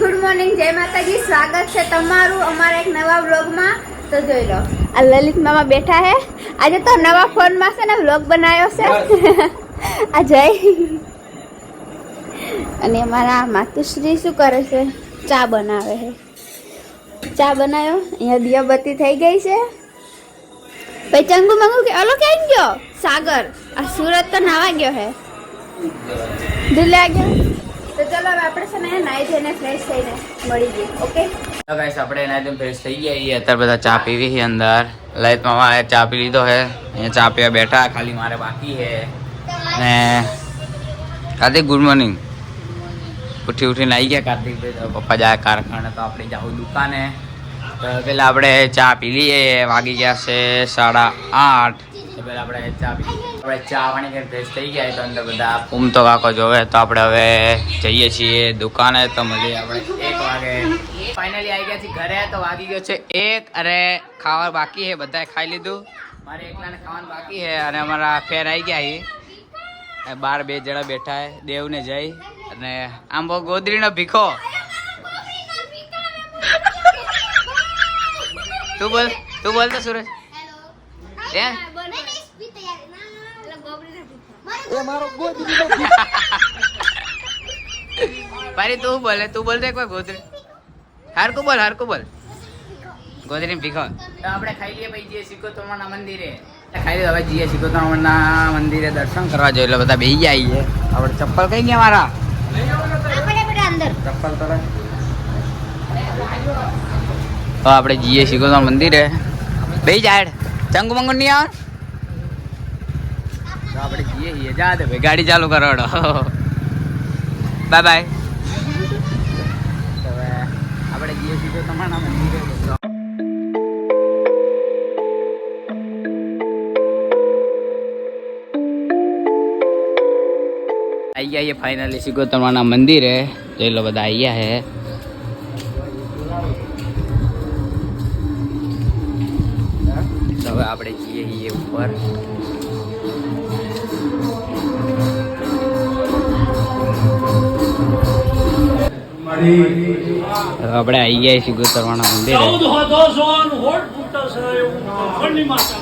Good morning જય માતાજી. સ્વાગત છે તમારું અમારા એક નવા વ્લોગમાં. તો જોઈ લો. આ લલિત મામા બેઠા હે. આજે તો નવા ફોનમાં છે ને વ્લોગ બનાવ્યો છે. આ જય. અને અમારા માતુશ્રી શું કરે છે? ચા બનાવે છે. ચા બનાવ્યો. અહીંયા દિયાબત્તી થઈ ગઈ છે. પછી ચંગુ મંગુ કે ઓલો ક્યાં ગયો? સાગર. આ સુરત તો નાવા ગયો હે. દિલ્હી આ ગયો. તો ચલો હવે આપણે છે ને નાઈ ધોઈને ફ્રેશ થઈને મળી જઈએ ઓકે તો ગાઈસ આપણે એના એકદમ ફ્રેશ થઈ ગયા છીએ. અત્યારે બધા ચા પીવી છે અંદર. લલિત મામા એ ચા પી લીધો છે. અહીંયા ચા પીવા બેઠા ખાલી મારે બાકી છે. ને કાર્તિક ગુડ મોર્નિંગ ઉઠી ઉઠીને આવી ગયા કાર્તિક તો પપ્પા જાય કારખાને તો આપણે જાઉં દુકાને. તો પેલા આપણે ચા પી લઈએ. વાગી ગયા છે સાડા આઠ. તો આપણે ચા પી. આપણે ચા પાણી કરીને ફ્રેશ થઈ ગયા તો અંદર બધા પૂમતો કાકો જોવે. તો આપણે હવે જઈએ છીએ દુકાને. તો મળીએ આપણે એક વાગે ફાઇનલી આવી ગયા છીએ ઘરે. તો વાગી ગયો છે એક. અરે ખાવા બાકી છે. બધાએ ખાઈ લીધું. મારે એકલાને ખાવાનું બાકી છે. અને અમારા ફેર આવી ગયા છે. બાર બે જણા બેઠા છે. દેવને જઈ. અને આમ બહુ ગોદરીનો ભીખો. તું બોલ. તું બોલ તો સુરજ હે પારી તું બોલે તું બોલ દે કોઈ ગોદરી. હારકુ બોલ હારકો બોલ. ગોદરી ભીખો. તો આપણે ખાઈ લઈએ પછી જઈએ સિકોતોરના મંદિરે. ખાઈ લઈએ હવે જઈએ સિકોતોરના મંદિરે દર્શન કરવા જોઈએ એટલે બધા બેસી જાય આપણે ચપ્પલ કઈ ગયા મારા? ચપ્પલ. તો આપણે જઈએ શીખો મંદિરે. બે જાય. ચંગુ મંગુ નહીં આવે? તો છીએ જા દે ભાઈ, ગાડી ચાલુ કરાવડો બાય બાય આપણે જઈએ સીધો તમારા મંદિરે આઈ ગયા છીએ ફાઇનલી સિગોતરમાના મંદિરે. જોઈ લો બધા આઈ ગયા હે તો હવે આપણે જઈએ છીએ ઉપર. આપણે આવી ગયા છીએ સિગોતરમાના મંદિરે ખંડની માતા.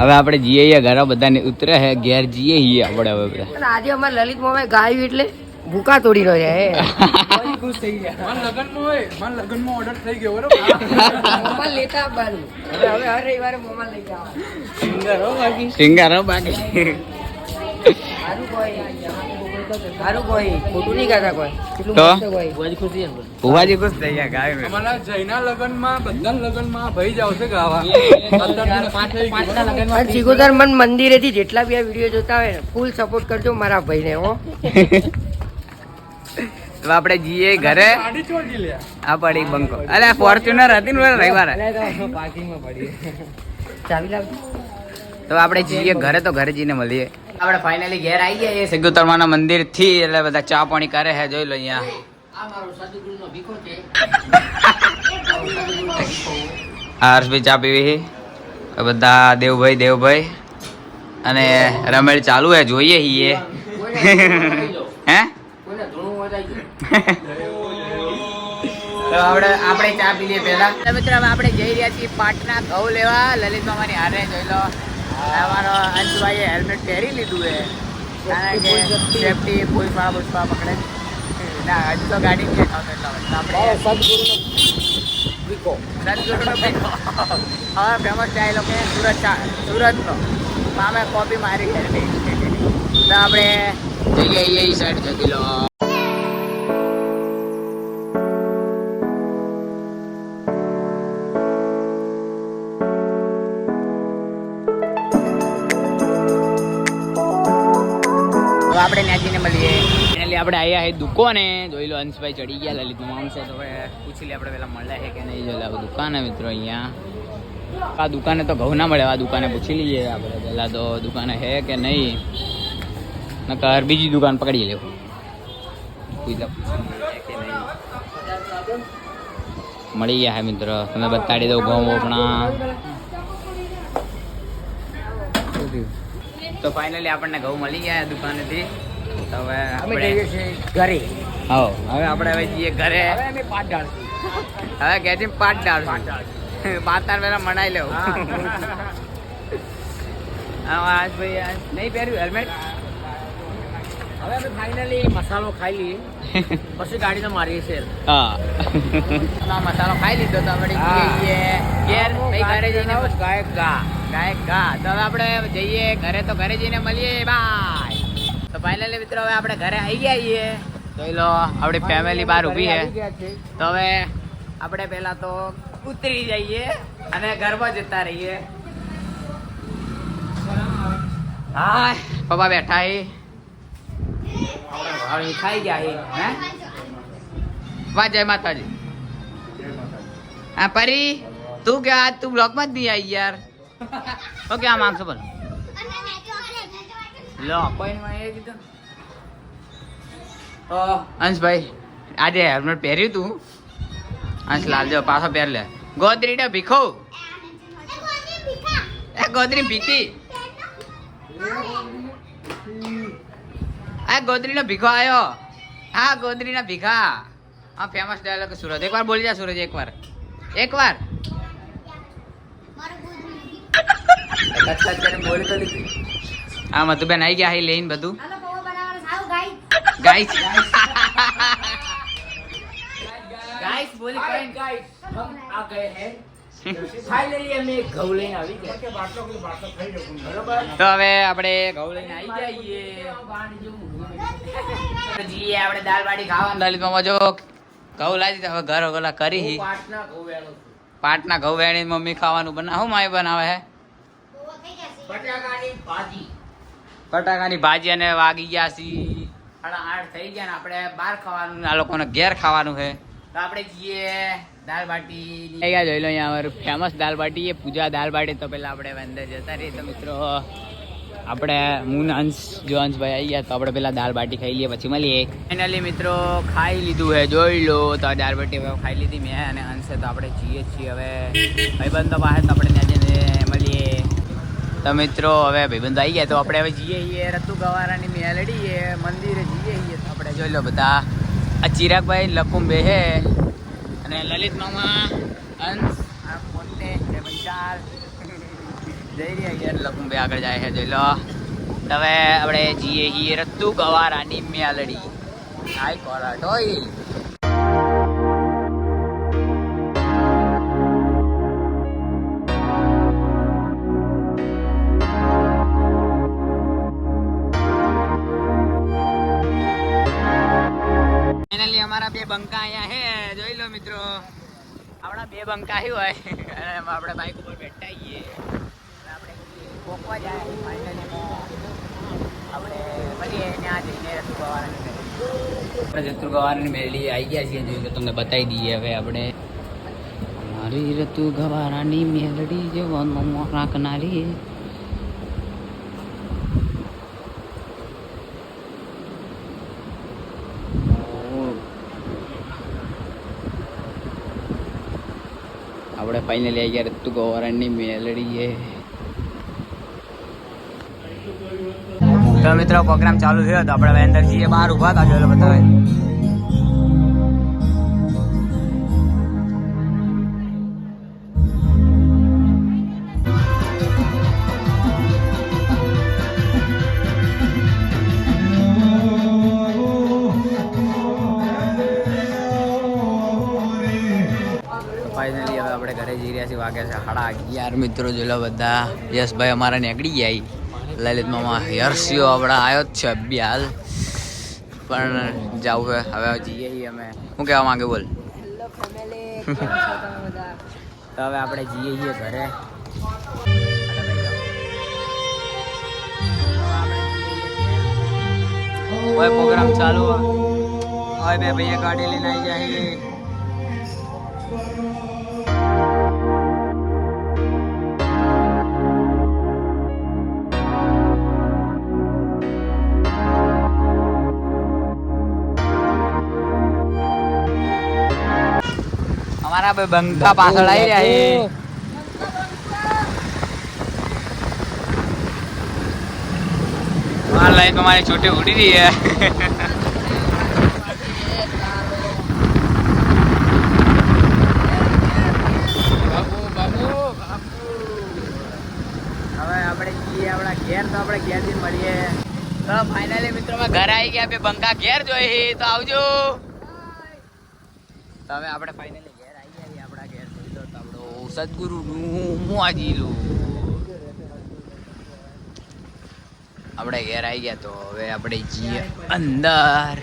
હવે આપણે જીએ ઘરે બધાને ઉતરે હે ઘેર જીએ છીએ આપણે હવે બધા. આજે અમારે લલિત મોમે ગાયું એટલે ભૂકા તોડી રહ્યો છે મોમાં લેતા આવવાનું. હવે હવે હર રવિવારે મોમાં લઈ. સિંગારો બાકી. સારું કોઈ સારું કોઈ. ખોટું નહીં કહેતા કોઈ. કેટલું મસ્ત કોઈ. ભુવાજી ખુશ થઈ ગયા ગાય અમારા જયના લગનમાં બધા લગનમાં ભાઈ જ આવશે ગાવા. અને મન મંદિરેથી જેટલા બી આ વીડિયો જોતા હોય ને ફૂલ સપોર્ટ કરજો મારા ભાઈને હો. તો આપણે જઈએ ઘરે. આ પડી બંકો. અરે ફોર્ચ્યુનર હતી ને રવિવારે. ચાવી લાવ તો આપણે જઈએ ઘરે તો ઘરે જઈને મળીએ. આપણે ફાઇનલી ઘેર આવી ગયા છે સિગુતરમાના મંદિરથી એટલે બધા ચા પાણી કરે છે જોઈ લો અહીંયા હર્ષભાઈ ચા પીવી બધા દેવભાઈ દેવભાઈ. અને રમેલ ચાલુ હે જોઈએ હીએ હે? તો આપણે આપણે ચા પી લઈએ પહેલા. મિત્રો આપણે જઈ રહ્યા છીએ પાટના ઘઉં લેવા. લલિત મામાની હારે જોઈ લો. અમારો અંશભાઈએ હેલ્મેટ પહેરી લીધું છે. કારણ કે સેફટી પુષ્પા પુષ્પા પકડે. ના હજુ તો ગાડી માટે. આપણે સદગુરુનો. હવે ફેમસ છે એ લોકો સુરત સુરતનો. મામે કોપી મારી છે તો આપણે જઈએ એ સાઈડ જતી લો મળીએ. ફાઇનલી આપણે આવ્યા હે દુકાને. જોઈ લો અંશભાઈ ચડી ગયા લલિત મામ છે. તો પૂછી લે આપણે પેલા મળ્યા છે કે નહીં. જોઈ દુકાન હે મિત્રો અહીંયા. આ દુકાને તો ઘઉં ના મળે, આ દુકાને પૂછી લઈએ આપણે પહેલા તો દુકાને હે કે નહીં. નકર બીજી દુકાન પકડી લેવું. મળી ગયા હે મિત્ર. તમે બતાડી દો ઘઉં આપણા તો ફાઇનલી આપણને ઘઉં મળી ગયા દુકાનેથી. તો હવે આપણે ઘરે. હો હવે આપણે હવે જઈએ ઘરે. હવે કે છે પાટ ડાળ પાત તાર પેલા મનાઈ લેવું હા. આજ ભાઈ નહીં પહેર્યું હેલ્મેટ હવે અમે ફાઇનલી મસાલો ખાઈ લઈએ. પછી તો મારી છે હા. મસાલો ખાઈ લીધો તો આપણે ઘેર ભાઈ ઘરે જઈને ગાયક ગા. ગાયક ગા. તો હવે આપણે જઈએ. ઘરે તો ઘરે જઈને મળીએ. બાય તો ફાઇનલી મિત્રો હવે આપણે ઘરે આવી ગયા છીએ. જોઈ લો આપણી ફેમિલી બહાર ઊભી છે. તો હવે આપણે પહેલા તો ઉતરી જઈએ અને ઘરમાં જતા રહીએ. હા. પપ્પા બેઠા હી. આપણે ખાઈ ગયા હે? વાહ જય માતાજી. હા પરી તું કે આજ તું બ્લોકમાં જ નહીં આવી યાર? તો ક્યાં માંગશો બોલ લો. કીધું અંશભાઈ આજે હેલ્મેટ પહેર્યું તું. અંશ લાલજો પાછો પહેર લે. ગોદરી ને ભીખો. એ ગોદરી ભીખી. આ ગોદરી નો ભીખો આવ્યો હા ગોદરી ના ભીખા હા ફેમસ ડાયલોગ સુરત. એકવાર બોલી જા સુરજ એકવાર. એકવાર. હા મધુબેન આવી ગયા અહીં લઈને બધું. ગાઈસ. ગાઈસ બોલી ગાઈસ હમ આ ગए हैं લઈએ અમે ઘઉં લઈને આવી ગયા. બરોબર? તો હવે આપણે ઘઉં લઈને આવી જઈએ જીએ આપણે દાળ બાટી ખાવાનું. લલિત મામા જો ઘઉં લાવી દીધા હવે ઘર ઓલા કરી હી. પાટના ઘઉં વેણું પાટના ઘઉં વેણી મમ્મી ખાવાનું બનાવ માય બનાવે હે? બટાકાની ભાજી. બટાકાની ભાજી અને વાગી ગયા સી સાડા આઠ થઈ ગયા ને આપણે બહાર ખાવાનું આ લોકોને ઘેર ખાવાનું છે તો આપણે જઈએ દાલ બાટી જોઈ લો અહીંયા અમારું ફેમસ દાલ બાટી એ પૂજા દાલ બાટી. તો પેલા આપણે અંદર જતા રહીએ. તો મિત્રો, આપણે હું અંશ જો અંશભાઈ આવી ગયા. તો આપણે પેલા દાલ બાટી ખાઈ લઈએ, પછી મળીએ. ફાઇનલી મિત્રો, ખાઈ લીધું હે, જોઈ લો. તો દાલ બાટી હવે ખાઈ લીધી મેં અને અંશે તો આપણે જઈએ છીએ હવે. ભાઈબંધો પાસે તો આપણે ત્યાં જઈને મળીએ. તો મિત્રો, હવે ભાઈબંધો આવી ગયા. તો આપણે હવે જઈએ છીએ, રતુ ગવારાની મેલડી છે મંદિરે જઈએ છીએ. તો આપણે જોઈ લો બધા. આ ચિરાગભાઈ લકુંબે હે. અને લલિત મામા, અંશ, આ જય પંચાલ જઈ રહ્યા યાર લકુંબે આગળ જાય છે, જોઈ લો. હવે આપણે જઈએ છીએ રત્તુ ગવારાની મેલડી. હાય કોરાટ બંકા અહીંયા હે, જોઈ લો મિત્રો. આપણા બે બંકા હી હોય. અને આપણે બાઇક ઉપર બેઠા છીએ આપણે પોકવા જાય આપણે મળીએ ત્યાં જઈને આપણે જતું ગવારાની મેળી આવી ગયા છીએ. જોઈએ તો તમને બતાવી દઈએ હવે આપણે. મારી રતુ ગવારાની મેલડી જેવો રાખનારી રત્તુ ગોવરણની મેલડી છે તો મિત્રો પ્રોગ્રામ ચાલુ થયો તો આપણે અંદર જઈએ. બહાર ઊભા હતા જોયેલો સાડા અગિયાર મિત્રો જોઈ લો બધા. યશભાઈ અમારા નીકળી ગયા લલિત મામા યર્ષિયો આપણા આવ્યો જ છે બી હાલ પણ જાવું હવે હવે જઈએ અમે. શું કહેવા માંગે બોલ? તો હવે આપણે જઈએ છીએ ઘરે. પ્રોગ્રામ ચાલુ. હોય બે ભૈયા ગાડી લઈને આવી જાય. અમારા બે બંકા પાછળ આવી રહ્યા છે. માર લાઈન તમારી છોટી ઉડી રહી આપણા ઘેર તો આપણે ઘેરથી મળીએ. તો ફાઇનલી મિત્રો ઘર આવી ગયા. બે બંકા ઘેર જોઈ તો આવજો. તો હવે આપણે ફાઇનલી ઘેર આવી ગયા છીએ. આપણા ઘેર જોઈ લો તો આપણો સદગુરુનું મોજીલું આપણે ઘેર આવી ગયા તો હવે આપણે જઈએ અંદર.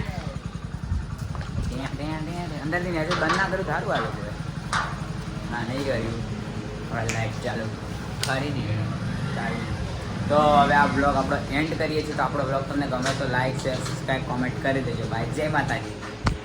અંદરથી મેસેજ બંધ ના કરું, સારું આવે ના, નહીં કર્યું. હવે લાઈટ ચાલુ. કરી દીધું ચાલુ. તો હવે આ બ્લોગ આપણો એન્ડ કરીએ છીએ. તો આપણો બ્લોગ તમને ગમે તો લાઈક શેર સબસ્ક્રાઈબ કોમેન્ટ કરી દેજો. બાય જય માતાજી.